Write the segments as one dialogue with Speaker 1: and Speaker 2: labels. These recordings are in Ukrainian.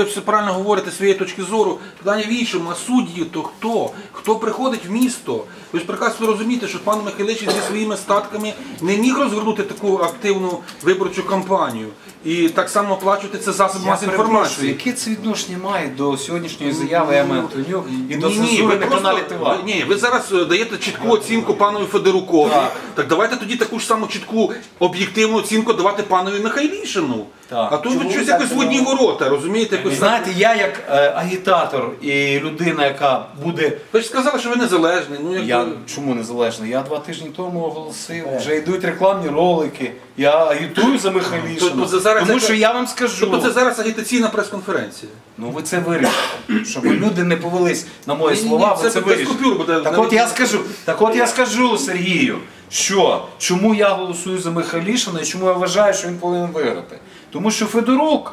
Speaker 1: Ви все правильно говорите своєї точки зору. Питання в іншому, а судді то хто? Хто приходить в місто? Ви ж прекрасно розумієте, що пан Михайлович зі своїми статками не міг розгорнути таку активну виборчу кампанію. І так само оплачувати це засоб
Speaker 2: перепрошую,
Speaker 1: інформації.
Speaker 2: яке це відношення має до сьогоднішньої заяви Еми Антонюк і до цензури
Speaker 1: ви
Speaker 2: на каналі ТВА?
Speaker 1: ні, ви зараз е, даєте чітку оцінку панові Федорукові. Так. давайте тоді таку ж саму чітку об'єктивну оцінку давати панові Михайлішину.
Speaker 2: Так.
Speaker 1: А ви
Speaker 3: Чому
Speaker 1: щось
Speaker 3: так
Speaker 1: якось в одні ворота, розумієте?
Speaker 2: Ви
Speaker 1: Якось
Speaker 2: знаєте, я як е, агітатор і людина, яка буде.
Speaker 1: Ви ж сказали, що ви незалежний. Ну, як
Speaker 2: Я
Speaker 1: ви-
Speaker 2: чому незалежний? Я два тижні тому оголосив, вже йдуть рекламні ролики. Я агітую за Михайлішина.
Speaker 1: Тобто це зараз
Speaker 2: Тому що я вам скажу.
Speaker 1: Тобто це зараз агітаційна прес-конференція.
Speaker 2: Ну ви це вирішите. Щоб люди не повелись на мої
Speaker 1: Ні, ні,
Speaker 2: слова,
Speaker 1: це
Speaker 2: ви це
Speaker 1: без
Speaker 2: вирішите.
Speaker 1: купюр буде
Speaker 2: Так от я скажу, так от я скажу Сергію, що чому я голосую за Михайлішина і чому я вважаю, що він повинен виграти. Тому що Федорук,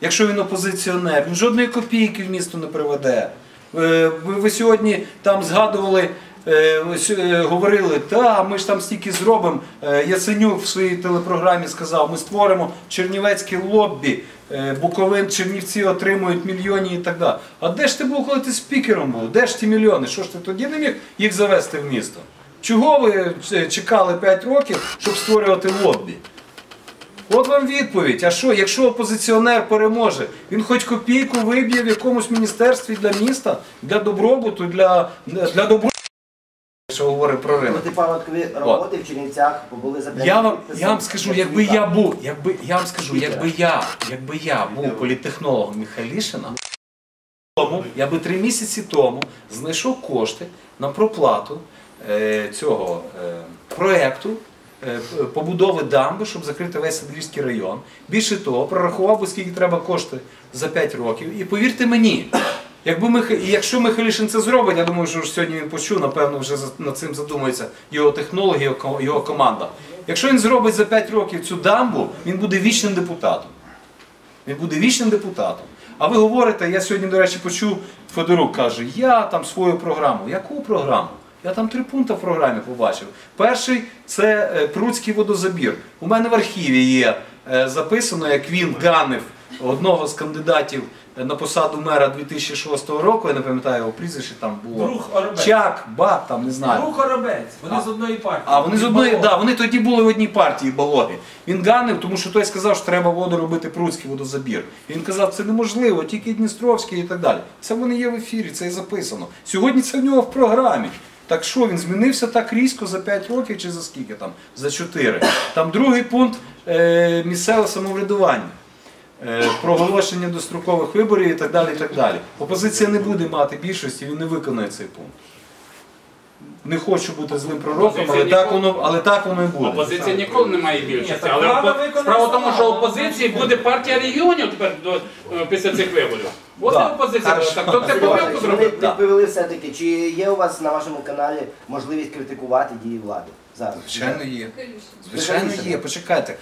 Speaker 2: якщо він опозиціонер, він жодної копійки в місто не приведе. Е, Ви, сьогодні там згадували. е, е, Говорили, та ми ж там стільки зробимо. Яценюк в своїй телепрограмі сказав, ми створимо чернівецьке лоббі, Буковин, Чернівці отримують мільйони і так далі. А де ж ти був, коли ти спікером був? Де ж ті мільйони? Що ж ти тоді не міг їх завести в місто? Чого ви е, чекали 5 років, щоб створювати лоббі? От вам відповідь. А що, якщо опозиціонер переможе, він хоч копійку виб'є в якомусь міністерстві для міста, для добробуту, для, для добробуту, що говорить про ринок.
Speaker 3: Протипаводкові роботи в Чернівцях були за
Speaker 2: Я вам, я вам скажу, якби я був, якби я вам скажу, якби я, якби я був політтехнологом Михайлішина, тому я би три місяці тому знайшов кошти на проплату цього е, проекту. е, Побудови дамби, щоб закрити весь Садлівський район. Більше того, прорахував би, скільки треба коштів за 5 років. І повірте мені, якби Мих... якщо Михайлішин це зробить, я думаю, що сьогодні він почув, напевно, вже над цим задумується його технологи, його команда. Якщо він зробить за 5 років цю дамбу, він буде вічним депутатом. Він буде вічним депутатом. А ви говорите, я сьогодні, до речі, почув, Федорук каже, я там свою програму. Яку програму? Я там три пункти в програмі побачив. Перший це е, Пруцький водозабір. У мене в архіві є е, записано, як він ганив одного з кандидатів на посаду мера 2006 року. Я не пам'ятаю його прізвище, там було
Speaker 4: Друг Оробець.
Speaker 2: Чак, Бат, там не знаю.
Speaker 4: Друг Оробець, вони
Speaker 2: А.
Speaker 4: з одної партії.
Speaker 2: А вони з одної, да, вони тоді були в одній партії балоги. Він ганив, тому що той сказав, що треба воду робити пруцький водозабір. Він казав, це неможливо, тільки Дністровський і так далі. Це вони є в ефірі, це і записано. Сьогодні це в нього в програмі. Так що він змінився так різко за 5 років чи за скільки там? За 4. Там другий пункт е, місцеве самоврядування. Е, проголошення дострокових виборів і так далі. і так далі. Опозиція не буде мати більшості, він не виконає цей пункт. Не хочу бути злим пророком, але так воно, але так воно і буде.
Speaker 5: Опозиція ніколи не має більшості. Але
Speaker 4: влада
Speaker 5: опо-
Speaker 4: виконує
Speaker 5: справа в тому, що опозиції буде партія регіонів тепер до, е, після цих виборів. От
Speaker 2: Да.
Speaker 5: і опозиція.
Speaker 2: Хорошо.
Speaker 5: Так то це
Speaker 3: Сергій
Speaker 5: помилку
Speaker 3: Іванович, ви
Speaker 5: зробив.
Speaker 3: Відповіли все-таки, чи є у вас на вашому каналі можливість критикувати дії влади зараз?
Speaker 2: Звичайно є. Звичайно є. Почекайте.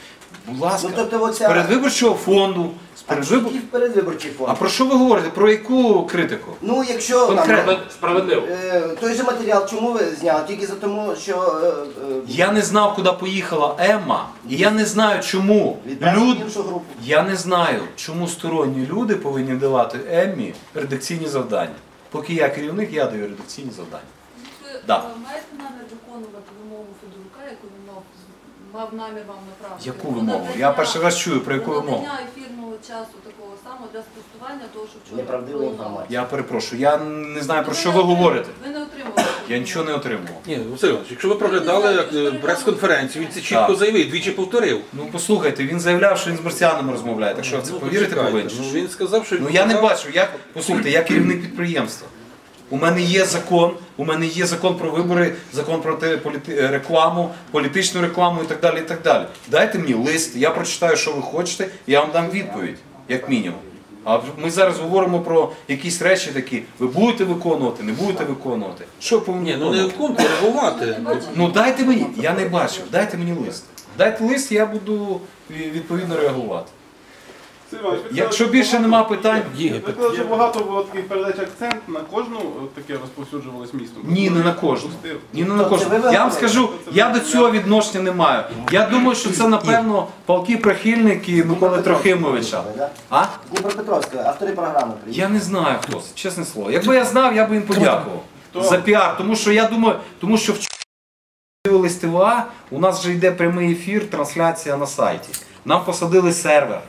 Speaker 2: Будь ласка,
Speaker 3: Ну, тобто
Speaker 2: з
Speaker 3: оця-
Speaker 2: передвиборчого фонду, з
Speaker 3: А
Speaker 2: передвибор...
Speaker 3: тільки в передвиборчий фонд.
Speaker 2: А про що ви говорите? Про яку критику?
Speaker 3: Ну, якщо
Speaker 2: Конкретно.
Speaker 3: там,
Speaker 5: Справедливо.
Speaker 3: е, той же матеріал, чому ви зняли? Тільки за тому, що е, е,
Speaker 2: Я не знав, куди поїхала Емма, і я не знаю, чому
Speaker 3: відправили
Speaker 2: люд...
Speaker 3: іншу групу.
Speaker 2: Я не знаю, чому сторонні люди повинні давати Еммі редакційні завдання. Поки я керівник, я даю редакційні завдання.
Speaker 6: Ви
Speaker 2: Да.
Speaker 6: е, маєте намір виконувати вимогу мав, мав намір вам направити?
Speaker 2: Яку вимогу?
Speaker 6: надання-
Speaker 2: Я перший раз чую, про яку вимогу.
Speaker 6: надання ефірного часу такого самого для спростування того, що вчора
Speaker 3: Неправдива
Speaker 6: було
Speaker 3: інформація.
Speaker 2: Я перепрошую, я не знаю про
Speaker 6: Ви
Speaker 2: що
Speaker 6: не
Speaker 2: ви
Speaker 6: отримали-
Speaker 2: говорите.
Speaker 6: Ви не отримали.
Speaker 2: Я нічого не отримував.
Speaker 1: Ні, Василь Іванович, якщо ви проглядали як, е, прес-конференцію, він це чітко
Speaker 2: Так.
Speaker 1: заявив, двічі повторив.
Speaker 2: Ну послухайте, він заявляв, що він з марсіанами розмовляє. Так що в це
Speaker 1: Ну,
Speaker 2: повірити
Speaker 1: почекайте,
Speaker 2: повинні?
Speaker 1: Ну, він сказав, що
Speaker 2: Ну я не бачу. Я послухайте, я керівник підприємства. У мене є закон, у мене є закон про вибори, закон про те, політи- е, рекламу, політичну рекламу і так далі. і так далі. Дайте мені лист, я прочитаю, що ви хочете, і я вам дам відповідь, як мінімум. А ми зараз говоримо про якісь речі такі. Ви будете виконувати, не будете виконувати. Що я повинен
Speaker 1: ну не
Speaker 2: виконувати?
Speaker 1: реагувати.
Speaker 2: Ну дайте мені, я не бачив, дайте мені лист. Дайте лист, я буду е, відповідно реагувати. Якщо більше нема питань,
Speaker 1: Є.
Speaker 4: Ви казали, що багато було таких передач акцент на кожну таке розповсюджувалось містом.
Speaker 2: ні, не на кожну. Ні, не на кожну. Я вам скажу, я до цього відношення не маю. Я думаю, що це напевно палки прихильники Миколи Трохимовича. А?
Speaker 3: Дніпропетровська, автори програми приїхали.
Speaker 2: Я не знаю хто це, чесне слово. Якби я знав, я би їм подякував за піар. Тому що я думаю, тому що вчора дивились ТВА, у нас вже йде прямий ефір, трансляція на сайті. Нам посадили сервер.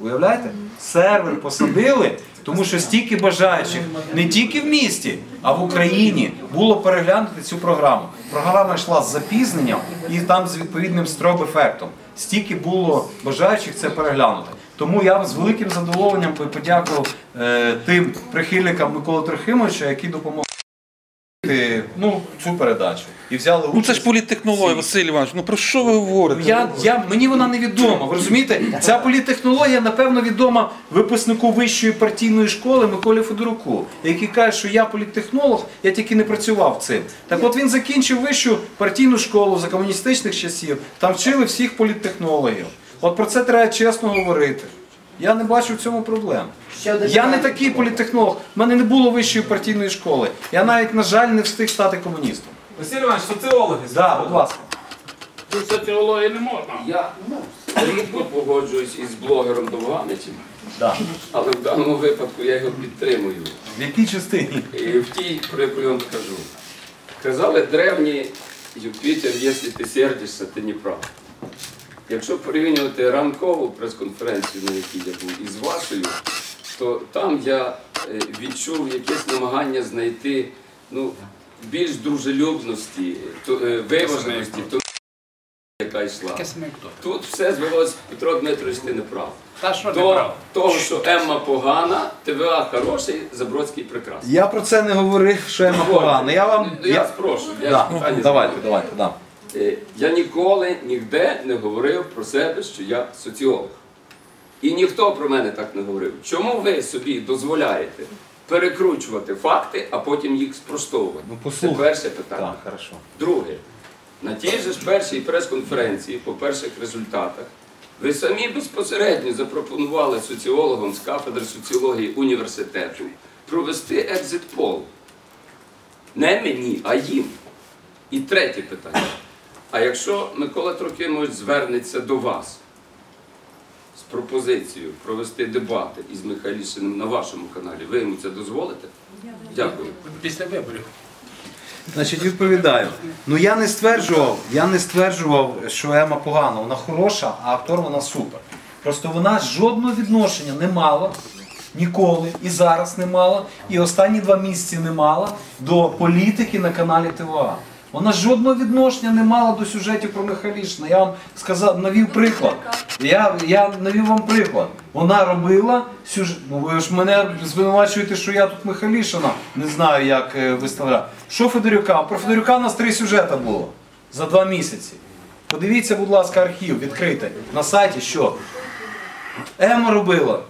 Speaker 2: Уявляєте? Сервер посадили, тому що стільки бажаючих не тільки в місті, а в Україні було переглянути цю програму. Програма йшла з запізненням і там з відповідним строб-ефектом. Стільки було бажаючих це переглянути. Тому я з великим задоволенням подякував е, тим прихильникам Миколи Трохимовича, які допомогли ну, цю передачу. І взяли
Speaker 1: Ну це ж політтехнологія, Василь Іванович. Ну про що ви говорите?
Speaker 2: Я, я, мені вона не відома. Ви розумієте? Ця політтехнологія, напевно, відома випускнику вищої партійної школи Миколі Федоруку, який каже, що я політтехнолог, я тільки не працював цим. Так от він закінчив вищу партійну школу за комуністичних часів, там вчили всіх політтехнологів. От про це треба чесно говорити. Я не бачу в цьому проблем. Я не такий політтехнолог. У мене не було вищої партійної школи. Я навіть, на жаль, не встиг стати комуністом.
Speaker 7: Василь Іванович, соціологи.
Speaker 2: Так, будь ласка.
Speaker 5: Тут соціології не можна.
Speaker 8: Я рідко погоджуюсь із блогером Довганичем,
Speaker 2: Да.
Speaker 8: але в даному випадку я його підтримую.
Speaker 2: В якій частині?
Speaker 8: І в тій, про яку я вам скажу. Казали древні Юпітер, якщо ти сердишся, ти не прав. Якщо порівнювати ранкову прес-конференцію, на якій я був, із вашою, то там я е, відчув якесь намагання знайти ну, більш дружелюбності, е, виваженості, то, яка йшла. Тут все звелося, Петро Дмитрович, ти не прав.
Speaker 5: Та що
Speaker 8: До
Speaker 5: прав?
Speaker 8: того, що Емма погана, ТВА хороший, Забродський прекрасний.
Speaker 2: Я про це не говорив, що я погано. Я вам.
Speaker 8: Я,
Speaker 2: Я...
Speaker 8: спрошу, я
Speaker 2: Да. Давайте, давайте, да.
Speaker 8: Е, Я ніколи ніде не говорив про себе, що я соціолог. І ніхто про мене так не говорив. Чому ви собі дозволяєте перекручувати факти, а потім їх спростовувати?
Speaker 2: Ну,
Speaker 8: Це перше питання.
Speaker 2: Так, хорошо.
Speaker 8: Друге, на тій же ж першій прес-конференції по перших результатах ви самі безпосередньо запропонували соціологам з кафедри соціології університету провести екзит-пол. Не мені, а їм. І третє питання. А якщо Микола Трохимович звернеться до вас з пропозицією провести дебати із Михайлішиним на вашому каналі, ви йому це дозволите? Дякую.
Speaker 5: Після виборів.
Speaker 2: Значить, відповідаю. Ну я не стверджував, я не стверджував, що Ема погана. Вона хороша, а актор вона супер. Просто вона жодного відношення не мала ніколи і зараз не мала, і останні два місяці не мала до політики на каналі ТВА. Вона жодного відношення не мала до сюжетів про Михайлішина. Я вам сказав, навів приклад. Я, я навів вам приклад. Вона робила сюжет. Ну ви ж мене звинувачуєте, що я тут Михайлішина не знаю, як е, виставляю. Що Федорюка? Про Федорюка у нас три сюжета було за два місяці. Подивіться, будь ласка, архів відкритий на сайті, що Ема робила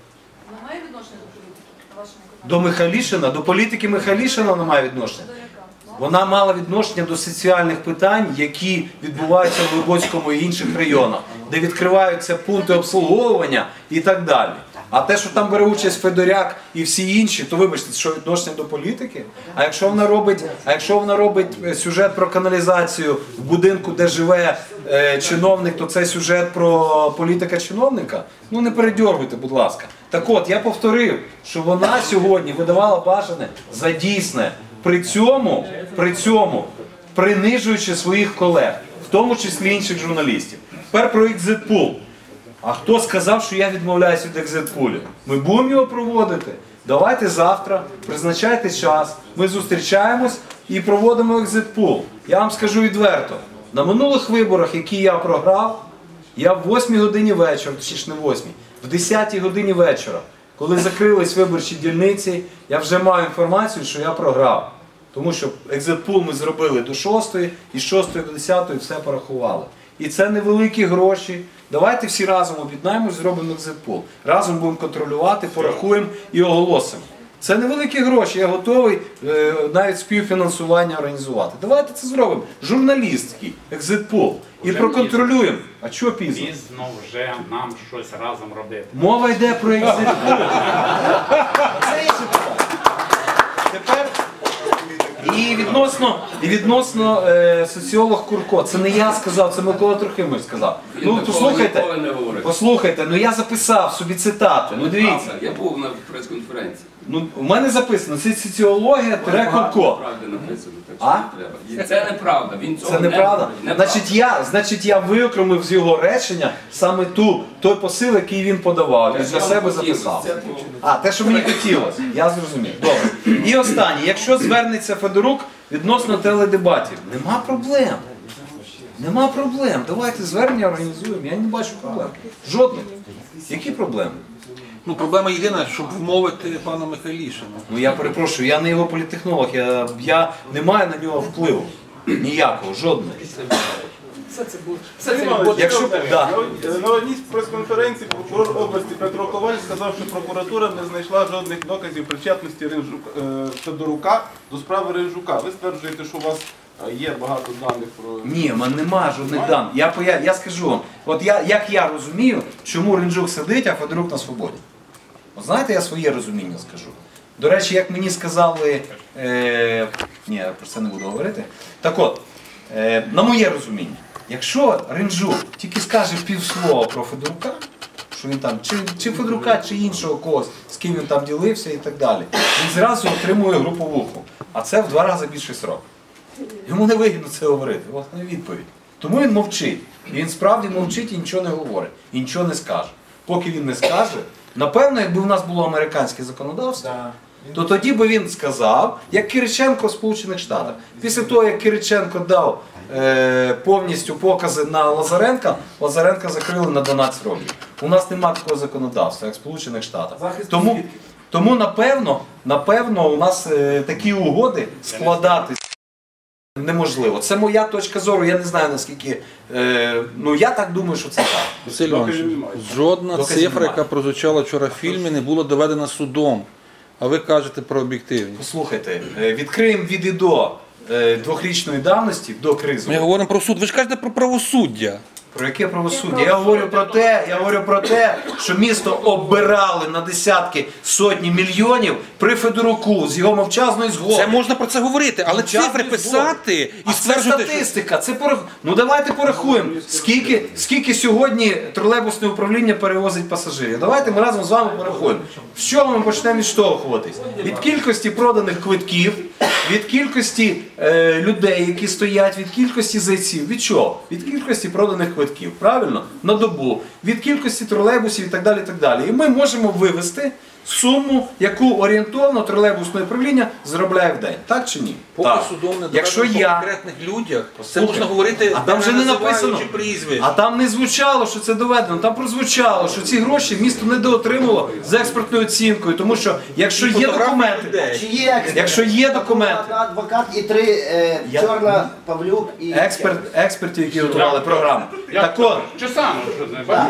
Speaker 6: Вона має відношення до політики
Speaker 2: до Михайлішина, до політики Михайлішина вона має відношення. Вона мала відношення до соціальних питань, які відбуваються в Глибоцькому і інших районах, де відкриваються пункти обслуговування і так далі. А те, що там бере участь Федоряк і всі інші, то вибачте, що відношення до політики. А якщо вона робить, а якщо вона робить е, сюжет про каналізацію в будинку, де живе е, чиновник, то це сюжет про політика чиновника. Ну не передьоргуйте, будь ласка. Так от я повторив, що вона сьогодні видавала бажане за дійсне. При цьому, при цьому принижуючи своїх колег, в тому числі інших журналістів. Тепер про екзитпул. А хто сказав, що я відмовляюся від екзитпулю? Ми будемо його проводити. Давайте завтра, призначайте час, ми зустрічаємось і проводимо екзитпул. Я вам скажу відверто, на минулих виборах, які я програв, я в 8 годині вечора, точніше не 8, в 10 годині вечора, коли закрились виборчі дільниці, я вже маю інформацію, що я програв. Тому що екзитпул ми зробили до 6, і з 6 до 10 все порахували. І це невеликі гроші. Давайте всі разом об'єднаємось, зробимо екзитпул. Разом будемо контролювати, порахуємо і оголосимо. Це невеликі гроші, я готовий е, навіть співфінансування організувати. Давайте це зробимо. Журналістський, екзитпол. І
Speaker 5: Вже
Speaker 2: проконтролюємо. А чого пізно?
Speaker 5: Пізно вже нам щось разом робити.
Speaker 2: Мова йде про екзитпол. Це інше питання. Тепер і відносно, і відносно е, соціолог Курко, це не я сказав, це Микола Трохимович сказав.
Speaker 8: Він
Speaker 2: Ну
Speaker 8: такого
Speaker 2: послухайте,
Speaker 8: ніколи не говорить.
Speaker 2: послухайте, ну я записав собі цитату. Ну дивіться,
Speaker 8: Правда, Я був на прес-конференції.
Speaker 2: ну у мене записано, це соціологія тире Курко.
Speaker 8: Правда написано,
Speaker 2: А?
Speaker 8: І це неправда. Він цього
Speaker 2: Це неправда.
Speaker 8: Не, Неправда.
Speaker 2: Значить, я, значить, я виокремив з його речення саме ту той посил, який він подавав. Він для себе записав. А, те, що мені хотілося, я зрозумів. Добре. І останнє, якщо звернеться Федорук відносно теледебатів, нема проблем. Нема проблем. Давайте звернення організуємо. Я не бачу проблем. Жодних. Які проблеми?
Speaker 1: Ну, проблема єдина, щоб вмовити пана Михайлішина.
Speaker 2: Ну я перепрошую, я не його політехнолог, я, я не маю на нього впливу. Ніякого, жодного.
Speaker 6: Все це буде.
Speaker 4: Сергій Іванович,
Speaker 2: Якщо- да.
Speaker 4: На- одній з прес-конференцій прокурор області Петро Коваль сказав, що прокуратура не знайшла жодних доказів причетності Ринжук- е, Федорука до справи Ринжука. Ви стверджуєте, що у вас є багато даних про
Speaker 2: Ні, в мене немає жодних даних. Я, поя- я скажу вам, от я, як я розумію, чому Ринджук сидить, а Федорук на свободі. От знаєте, я своє розуміння скажу. До речі, як мені сказали, е, ні, я про це не буду говорити. Так от, е, на моє розуміння, якщо Ринджук тільки скаже півслова про Федорука, що він там, чи, чи Федорука, чи іншого когось, з ким він там ділився і так далі, він зразу отримує груповуху. А це в два рази більший срок. Йому не вигідно це говорити. От не відповідь. Тому він мовчить. І він справді мовчить і нічого не говорить, і нічого не скаже. Поки він не скаже, напевно, якби в нас було американське законодавство, то тоді би він сказав, як Кириченко в Сполучених Штатах. Після того, як Кириченко дав е, повністю покази на Лазаренка, Лазаренка закрили на 12 років. У нас немає такого законодавства, як в Сполучених Штатах. Тому, тому напевно, напевно, у нас е, такі угоди складати неможливо. Це моя точка зору. Я не знаю наскільки. Е, ну я так думаю, що це так.
Speaker 1: Василь Іванович, жодна
Speaker 2: Доказів
Speaker 1: цифра,
Speaker 2: немає.
Speaker 1: яка прозвучала вчора в фільмі, не була доведена судом. А ви кажете про об'єктивність.
Speaker 2: Послухайте, е, відкриємо від і до е, двохрічної давності до кризи.
Speaker 1: Ми говоримо про суд. Ви ж кажете про правосуддя.
Speaker 2: Про яке правосуддя? Я говорю про те, я говорю про те, що місто оббирали на десятки сотні мільйонів при Федоруку з його мовчазної згоди.
Speaker 1: Це можна про це говорити, але
Speaker 2: Мовчазної
Speaker 1: цифри
Speaker 2: згоди.
Speaker 1: писати
Speaker 2: А
Speaker 1: і
Speaker 2: це
Speaker 1: стверджувати, що
Speaker 2: статистика. Це порах... Ну давайте порахуємо, скільки, скільки сьогодні тролейбусне управління перевозить пасажирів. Давайте ми разом з вами порахуємо. З чого ми почнемо відштовхуватись? Від кількості проданих квитків, від кількості е, людей, які стоять, від кількості зайців. Від чого? Від кількості проданих квитків. Правильно? На добу, від кількості тролейбусів і так далі. І так далі. І ми можемо вивести суму, яку орієнтовно тролейбусне управління заробляє в день. Так чи ні?
Speaker 1: поки
Speaker 2: Так.
Speaker 1: судом не доведено
Speaker 2: Якщо
Speaker 1: по
Speaker 2: я
Speaker 1: конкретних людях, це
Speaker 2: Послухай,
Speaker 1: можна говорити,
Speaker 2: а там вже не написано.
Speaker 1: прізвищ.
Speaker 2: А там не звучало, що це доведено. Там прозвучало, що ці гроші місто недоотримало за експертною оцінкою. Тому що якщо є
Speaker 1: Фотографії
Speaker 2: документи,
Speaker 1: людей.
Speaker 3: Чи є експерт?
Speaker 2: якщо є документи,
Speaker 3: адвокат і три е,
Speaker 2: Я-
Speaker 3: Чорна, Павлюк і
Speaker 2: експерт, експертів, які готували програму. Так от,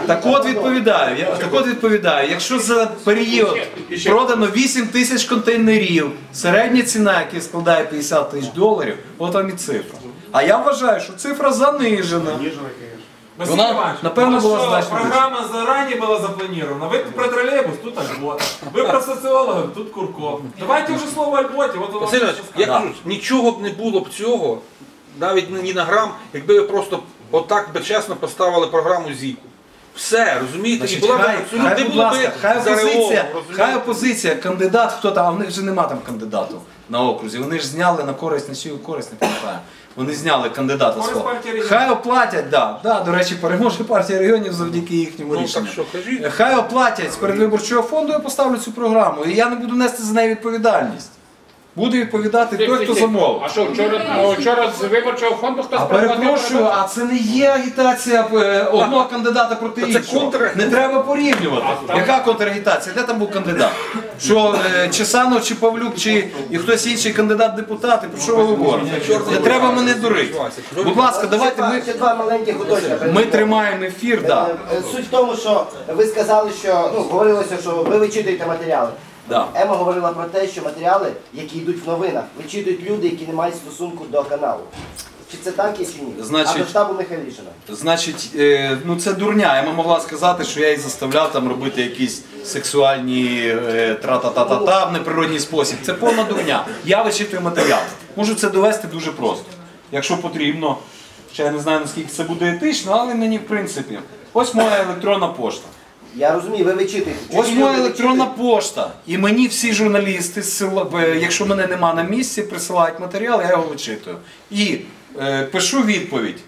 Speaker 2: так от відповідаю. Я так от відповідаю. Якщо за період продано 8 тисяч контейнерів, середня ціна, яка складає 50 тисяч доларів, от вам і цифра. А я вважаю, що цифра занижена.
Speaker 7: Василий
Speaker 2: Вона,
Speaker 7: Иванович,
Speaker 2: напевно,
Speaker 7: ну
Speaker 2: була
Speaker 7: что,
Speaker 2: значно більше.
Speaker 7: Программа заранее была запланирована. Вы про троллейбус, тут Альбот. Вы про социологов, тут Курков. Давайте уже слово Альботе. Вот он вам
Speaker 1: Василь Іванович,
Speaker 7: что
Speaker 1: я
Speaker 7: сказал.
Speaker 1: кажу, нічого б не було б цього, навіть ні на грам, якби ви просто отак би чесно поставили програму ЗІКу. Все, розумієте? І
Speaker 2: Значить,
Speaker 1: була б
Speaker 2: хай,
Speaker 1: абсолютно
Speaker 2: хай,
Speaker 1: не
Speaker 2: будь
Speaker 1: було
Speaker 2: ласка,
Speaker 1: би
Speaker 2: хай опозиція,
Speaker 1: розумієте?
Speaker 2: хай опозиція, кандидат, хто там, а в них вже нема там кандидату на окрузі. Вони ж зняли на користь, на чию користь, не пам'ятаю. Вони зняли кандидата
Speaker 7: Користь
Speaker 2: свого.
Speaker 7: партії регіонів.
Speaker 2: Хай оплатять, да, да, до речі, переможе партія регіонів завдяки їхньому
Speaker 1: Ну
Speaker 2: рішенню.
Speaker 1: так що, кажіть.
Speaker 2: Хай оплатять з передвиборчого фонду, я поставлю цю програму. І я не буду нести за неї відповідальність. Буде відповідати той, хто замовив.
Speaker 5: А що, вчора, ну, вчора з виборчого фонду хтось
Speaker 2: А перепрошую, а це не є агітація е, одного кандидата проти
Speaker 1: Та це
Speaker 2: іншого.
Speaker 1: контр-
Speaker 2: Не треба порівнювати. Яка контрагітація? Де там був кандидат? Що е, Чесанов, чи Павлюк, чи і хтось інший кандидат депутати? Про що ви говорите? Не треба мене дурити. Будь ласка, давайте ми,
Speaker 3: ще два маленьких уточнення.
Speaker 2: ми тримаємо ефір. Да.
Speaker 3: Е, е, Суть в тому, що ви сказали, що ну говорилося, що ви вичитуєте матеріали.
Speaker 2: Да.
Speaker 3: Ема говорила про те, що матеріали, які йдуть в новинах, вичитують люди, які не мають стосунку до каналу. Чи це так є чи ні?
Speaker 2: Значить-
Speaker 3: А до штабу Михайлішина.
Speaker 2: Значить, е, ну це дурня. Я могла сказати, що я їх заставляв там робити якісь сексуальні е, тра-та-та-та-та в неприродній спосіб. Це повна дурня. Я вичитую матеріал. Можу це довести дуже просто. Якщо потрібно. Ще я не знаю наскільки це буде етично, але мені в принципі. Ось моя електронна пошта.
Speaker 3: Я розумію, ви вичитуєте.
Speaker 2: Ось
Speaker 3: Чужі
Speaker 2: моя
Speaker 3: люди
Speaker 2: електронна
Speaker 3: вичитують.
Speaker 2: пошта. І мені всі журналісти, зсила- е, якщо мене нема на місці, присилають матеріал, я його вичитую. І е, пишу відповідь,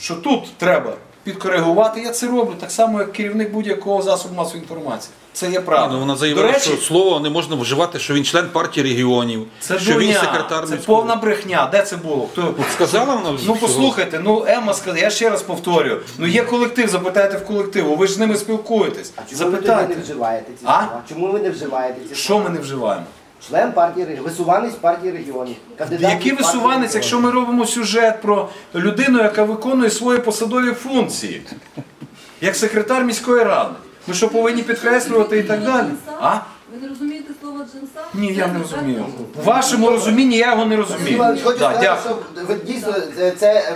Speaker 2: що тут треба підкоригувати. Я це роблю так само, як керівник будь-якого засобу масової інформації. Це є правда.
Speaker 1: Ну, вона
Speaker 2: До
Speaker 1: заявила,
Speaker 2: речі,
Speaker 1: що слово не можна вживати, що він член партії регіонів,
Speaker 2: це
Speaker 1: що він секретар
Speaker 2: це
Speaker 1: міського-
Speaker 2: повна брехня. Де це було? Хто
Speaker 1: Сказала вона?
Speaker 2: Ну послухайте, ну Ема сказала, я ще раз повторюю. Ну є колектив, запитайте в колективу, ви ж з ними спілкуєтесь.
Speaker 3: А чому ви не вживаєте ці
Speaker 2: А?
Speaker 3: слова? Чому ви не вживаєте ці
Speaker 2: Що
Speaker 3: слова?
Speaker 2: ми не вживаємо?
Speaker 3: Член партії регіонів, висуванець партії регіонів. Кандидат
Speaker 2: Який
Speaker 3: від партії
Speaker 2: висуванець,
Speaker 3: регіонів.
Speaker 2: якщо ми робимо сюжет про людину, яка виконує свої посадові функції, як секретар міської ради? Ми що повинні підкреслювати і так далі? А?
Speaker 6: Ви не розумієте слово джинса?
Speaker 2: Ні, я не розумію. В вашому розумінні я його не розумію.
Speaker 3: Хочу
Speaker 2: Да,
Speaker 3: сказати,
Speaker 2: дякую.
Speaker 3: що ви дійсно це,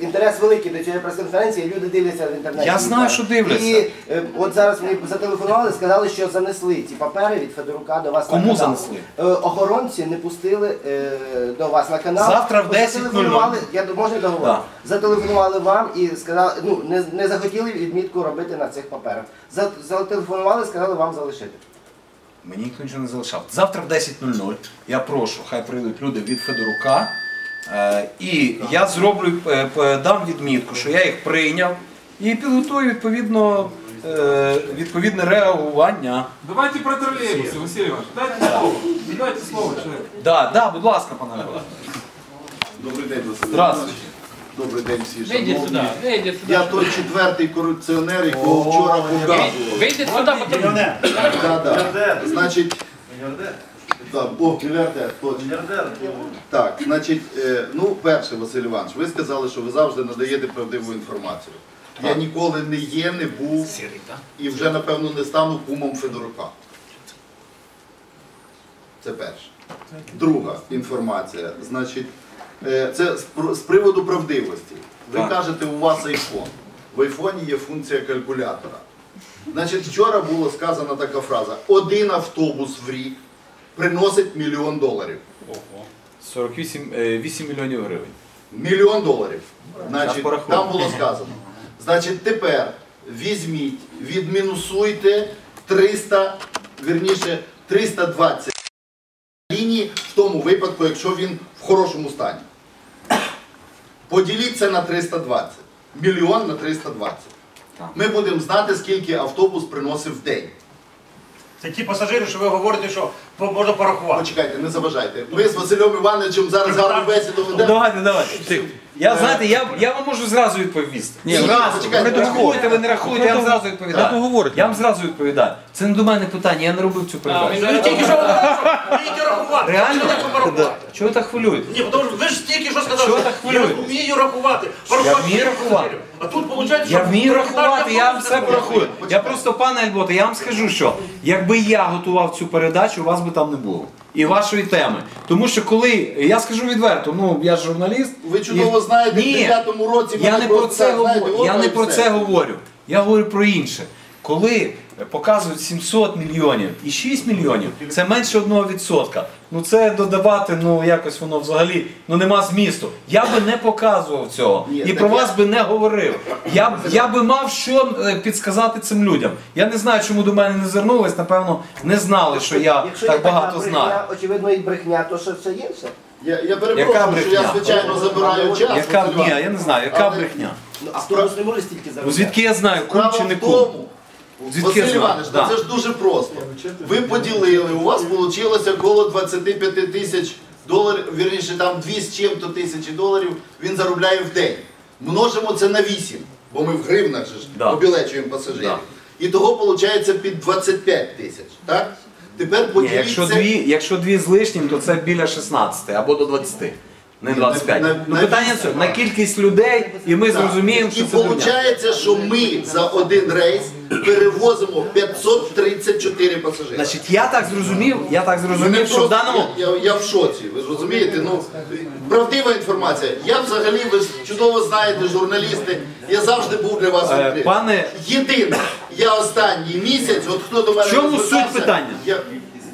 Speaker 3: інтерес великий до цієї прес-конференції, люди дивляться в інтернеті.
Speaker 2: Я знаю, що дивляться.
Speaker 3: І е, от зараз мені зателефонували, сказали, що занесли ці папери від Федорука до вас
Speaker 2: Кому
Speaker 3: на канал.
Speaker 2: занесли?
Speaker 3: Е, Охоронці не пустили е, до вас на канал.
Speaker 2: Завтра в
Speaker 3: Ось
Speaker 2: 10:00.
Speaker 3: зателефонували, Я д- можна договорити?
Speaker 2: Да.
Speaker 3: Зателефонували вам і сказали, ну не, не захотіли відмітку робити на цих паперах. За- Зателефонували, сказали вам залишити.
Speaker 2: Мені ніхто нічого не залишав. Завтра в 10.00 я прошу, хай прийдуть люди від Федорука. Е, І я зроблю, е, дам відмітку, що я їх прийняв і підготую відповідно, е, відповідне реагування.
Speaker 7: Давайте про троллейбусы, Василий Иванович. Дайте слово. Дайте слово человеку.
Speaker 2: Да, да, будь ласка, пане Леонід.
Speaker 9: Добрий день, Василь.
Speaker 2: Здравствуйте.
Speaker 9: Добрий день всі
Speaker 5: Вийди сюди, вийди сюди.
Speaker 9: Я той четвертий корупціонер, якого вчора показував.
Speaker 5: Вийди сюди,
Speaker 9: да. Значить, да, о, мільярдер, точно. Так, значить, е, ну, перше, Василь Іванович, ви сказали, що ви завжди надаєте правдиву інформацію. Я ніколи не є, не був і вже, напевно, не стану кумом Федорука. Це перше. Друга інформація. Значить, е, це з пр- з приводу правдивості. Ви
Speaker 2: Так.
Speaker 9: кажете, у вас айфон. В айфоні є функція калькулятора. Значить, вчора була сказана така фраза: один автобус в рік приносить мільйон доларів.
Speaker 2: 48 е, 8 мільйонів гривень.
Speaker 9: Мільйон доларів. Значить,
Speaker 2: порахую.
Speaker 9: там було сказано. Значить, тепер візьміть, відмінусуйте 300, вірніше, 320 ліній в тому випадку, якщо він в хорошому стані. Поділіть це на 320. Мільйон на 320. Ми будемо знати, скільки автобус приносив в день.
Speaker 10: Це ті пасажири, що ви говорите, що можна порахувати.
Speaker 9: Почекайте, не заважайте. Ми з Василем Івановичем зараз гарну бесіду ведемо.
Speaker 2: Ну, Давайте, давайте. Я знаєте, я, я вам можу зразу відповісти.
Speaker 1: Ні,
Speaker 2: зразу.
Speaker 9: почекайте,
Speaker 2: ви рахуєте, ви не рахуєте, я вам зразу відповідаю. Я вам зразу відповідаю. Це не до мене питання, я не робив цю передачу.
Speaker 10: Ви тільки що вмієте рахувати.
Speaker 2: Реально?
Speaker 10: Що таке порахувати?
Speaker 2: Чого ви так хвилюєте?
Speaker 10: Ні, тому що ви ж тільки що сказали,
Speaker 2: Чого
Speaker 10: що
Speaker 2: так
Speaker 10: я
Speaker 2: хвилюєтесь?
Speaker 10: вмію рахувати. Порахувати
Speaker 2: вмію
Speaker 10: всіх
Speaker 2: рахувати.
Speaker 10: пасажирів. А тут виходить,
Speaker 2: Я вмію рахувати, я вам все порахую. Я просто, пане Альботе, я вам скажу, що якби я готував цю передачу, вас би там не було. І вашої теми. Тому що коли, я скажу відверто, ну я ж журналіст.
Speaker 9: Ви чудово
Speaker 2: і-
Speaker 9: знаєте, в
Speaker 2: Ні,
Speaker 9: 9-му році
Speaker 2: я не про це,
Speaker 9: це
Speaker 2: говорю. Я не про це говорю. Я говорю про інше. Коли показують 700 мільйонів і 6 мільйонів, це менше 1%. Ну це додавати, ну якось воно взагалі ну нема змісту. Я би не показував цього
Speaker 9: Ні,
Speaker 2: і про
Speaker 9: я-
Speaker 2: вас би не говорив. Я, б- я би мав що е, підсказати цим людям. Я не знаю, чому до мене не звернулись. Напевно, не знали, що я
Speaker 3: Якщо
Speaker 2: так
Speaker 3: є
Speaker 2: багато
Speaker 3: брехня,
Speaker 2: знаю.
Speaker 3: очевидно, і брехня, то що все інше.
Speaker 9: Я, я
Speaker 2: Яка
Speaker 9: перепрошую, що я звичайно забираю час.
Speaker 2: Яка ні, я не знаю, яка
Speaker 9: Але
Speaker 2: брехня.
Speaker 3: Ну, автобус не може стільки
Speaker 2: Ну звідки я знаю, кум чи не
Speaker 9: в
Speaker 2: кум? Звідки я
Speaker 9: Василь
Speaker 2: знаю?
Speaker 9: Іванович,
Speaker 2: Да.
Speaker 9: це ж дуже просто. Ви поділили, у вас вийшло коло 25 тисяч доларів, вірніше там 2 з чим-то тисячі доларів він заробляє в день. Множимо це на 8, бо ми в гривнах же ж
Speaker 2: Да.
Speaker 9: обілечуємо пасажирів.
Speaker 2: Да.
Speaker 9: І того виходить під 25 тисяч. Так? Тепер
Speaker 2: Ні,
Speaker 9: поділіть
Speaker 2: якщо
Speaker 9: це.
Speaker 2: дві, якщо дві з лишнім, то це біля 16 або до 20. Не 25.
Speaker 9: На-
Speaker 2: ну
Speaker 9: на
Speaker 2: питання це на кількість людей, і ми зрозуміємо,
Speaker 9: І
Speaker 2: що це дурня.
Speaker 9: виходить, що ми за один рейс перевозимо 534 пасажири.
Speaker 2: Значить, я так зрозумів, я так
Speaker 9: Ну, не
Speaker 2: зрозумів, що в
Speaker 9: просто-
Speaker 2: даному
Speaker 9: я, я, я в шоці, ви ж розумієте? Ну, правдива інформація. Я взагалі, ви ж чудово знаєте, журналісти, я завжди був для вас
Speaker 2: Е,
Speaker 9: відкритий.
Speaker 2: пане-
Speaker 9: Єдине, я останній місяць, от хто до мене
Speaker 2: В чому суть питання?
Speaker 9: Я,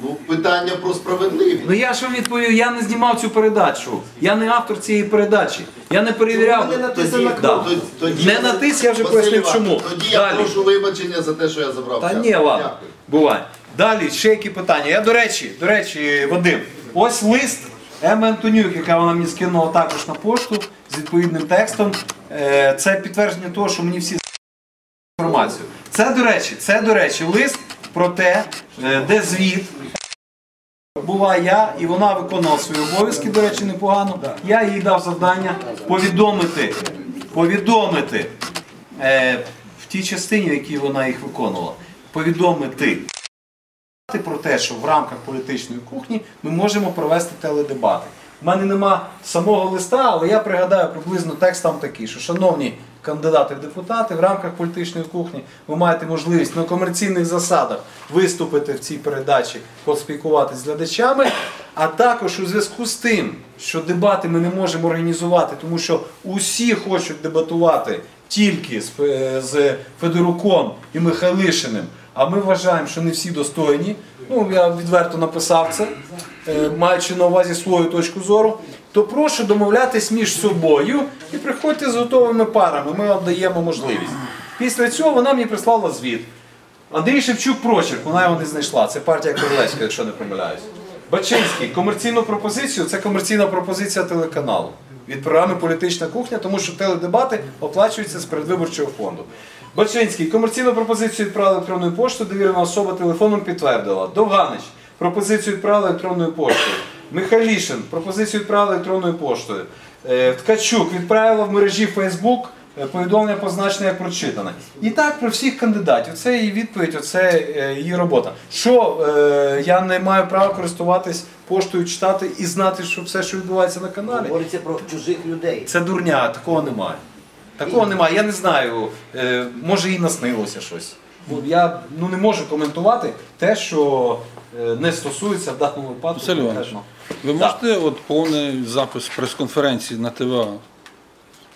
Speaker 9: ну, питання про справедливість.
Speaker 2: Ну я ж вам відповів, я не знімав цю передачу. Я не автор цієї передачі. Я не перевіряв.
Speaker 3: Ви не натисли
Speaker 2: Тоді-
Speaker 3: на
Speaker 2: да.
Speaker 3: кнопку.
Speaker 9: Тоді- тоді-
Speaker 2: Не натис, я вже
Speaker 9: Василь
Speaker 2: пояснив
Speaker 9: Іванович,
Speaker 2: чому.
Speaker 9: Тоді я
Speaker 2: Далі.
Speaker 9: прошу вибачення за те, що я забрав
Speaker 2: Та
Speaker 9: час.
Speaker 2: ні, ладно,
Speaker 9: Дякую.
Speaker 2: буває. Далі, ще які питання. Я, до речі, до речі, Вадим, ось лист Еми Антонюк, яка вона мені скинула також на пошту з відповідним текстом. Е, Це підтвердження того, що мені всі інформацію. Це, до речі, це, до речі, лист про те, е, де звіт. Була я, і вона виконувала свої обов'язки, до речі, непогано. Я їй дав завдання повідомити, повідомити е, в тій частині, в якій вона їх виконувала, повідомити про те, що в рамках політичної кухні ми можемо провести теледебати. У мене нема самого листа, але я пригадаю приблизно текст там такий, що шановні кандидати в депутати, в рамках політичної кухні ви маєте можливість на комерційних засадах виступити в цій передачі, поспілкуватися з глядачами, а також у зв'язку з тим, що дебати ми не можемо організувати, тому що усі хочуть дебатувати тільки з, Федоруком і Михайлишиним, а ми вважаємо, що не всі достойні. Ну, я відверто написав це, е, маючи на увазі свою точку зору. То прошу домовлятись між собою і приходьте з готовими парами. Ми вам даємо можливість. Після цього вона мені прислала звіт. Андрій Шевчук прочерк, вона його не знайшла. Це партія Королевська, якщо не помиляюсь. Бачинський, комерційну пропозицію це комерційна пропозиція телеканалу від програми Політична кухня, тому що теледебати оплачуються з передвиборчого фонду. Бачинський, комерційну пропозицію відправили електронною поштою, довірена особа телефоном підтвердила. Довганич, пропозицію відправили електронною поштою. Михайлішин, пропозицію відправили електронною поштою. Е, Ткачук відправила в мережі е, повідомлення позначене як прочитане. І так про всіх кандидатів. Це її відповідь, оце е, її робота. Що е, я не маю права користуватись поштою, читати і знати, що все, що відбувається на каналі.
Speaker 3: Говориться про чужих людей.
Speaker 2: Це дурня, такого немає. Такого немає. Я не знаю. може їй наснилося щось. Я ну, не можу коментувати те, що е, не стосується в даному випадку.
Speaker 1: Василь Іванович. Ви можете от повний запис прес-конференції на ТВА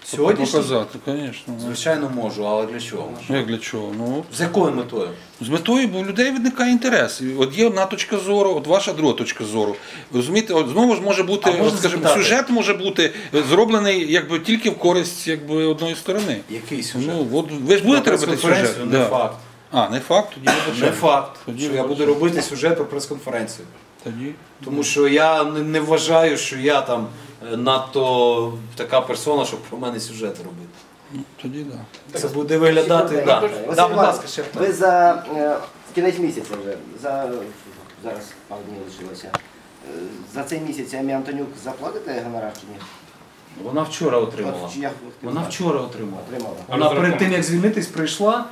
Speaker 2: Сьогоднішній?
Speaker 1: показати? Звісно.
Speaker 2: Звичайно, можу, але для чого?
Speaker 1: Ну як для чого? Ну,
Speaker 2: З якою метою?
Speaker 1: з метою, бо у людей виникає інтерес. От є одна точка зору, от ваша друга точка зору. Розумієте, от знову ж може бути, от, скажімо, сюжет може бути зроблений якби тільки в користь якби, одної сторони.
Speaker 2: Який сюжет?
Speaker 1: Ну, от, ви ж будете робити сюжет?
Speaker 2: Не
Speaker 1: Да.
Speaker 2: факт.
Speaker 1: А, не факт, тоді
Speaker 2: Не
Speaker 1: вибачаю.
Speaker 2: факт,
Speaker 1: Тоді
Speaker 2: що я
Speaker 1: вибачаю.
Speaker 2: буду робити сюжет про прес-конференцію.
Speaker 1: Тоді.
Speaker 2: Тому що я не, не вважаю, що я там е, надто така персона, щоб про мене сюжет робити.
Speaker 1: Ну, тоді так. Да.
Speaker 2: Це буде виглядати. Да.
Speaker 3: Василь
Speaker 2: Да, будь ласка, ще
Speaker 3: Ви за е, кінець місяця вже, за, зараз пару днів лишилося. Е, За цей місяць Емі Антонюк заплатите гонорар чи ні?
Speaker 2: Вона вчора отримала.
Speaker 3: От, чи я хотів
Speaker 2: Вона
Speaker 3: знати.
Speaker 2: вчора отримала.
Speaker 3: Отримала.
Speaker 2: Вона перед тим, як звільнитись, прийшла,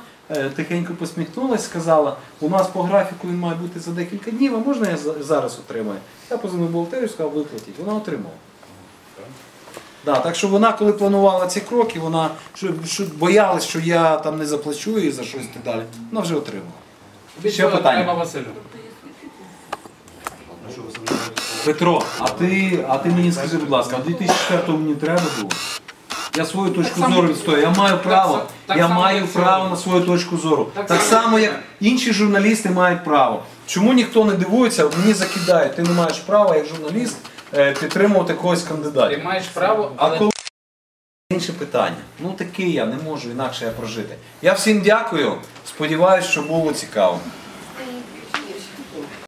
Speaker 2: тихенько посміхнулась, сказала, у нас по графіку він має бути за декілька днів, а можна я зараз отримаю? Я позвонив бухгалтерію, сказав, виплатіть. Вона отримала. Да, так що вона, коли планувала ці кроки, вона що, що боялась, що я там не заплачу їй за щось і так далі. Вона вже отримала. Ще питання. Петро, а ти, а ти мені скажи, будь ласка, а в 2004 мені треба було? Я свою точку
Speaker 5: само-
Speaker 2: зору відстоюю. Я маю право.
Speaker 5: са- так
Speaker 2: я маю право на свою точку зору. Так,
Speaker 5: Так
Speaker 2: само, як інші журналісти мають право. Чому ніхто не дивується, мені закидають, ти не маєш права як журналіст е, підтримувати когось
Speaker 5: кандидата.
Speaker 2: Ти
Speaker 5: маєш право,
Speaker 2: А коли інше питання. Ну такий я, не можу інакше я прожити. Я всім дякую. Сподіваюсь, що було цікаво.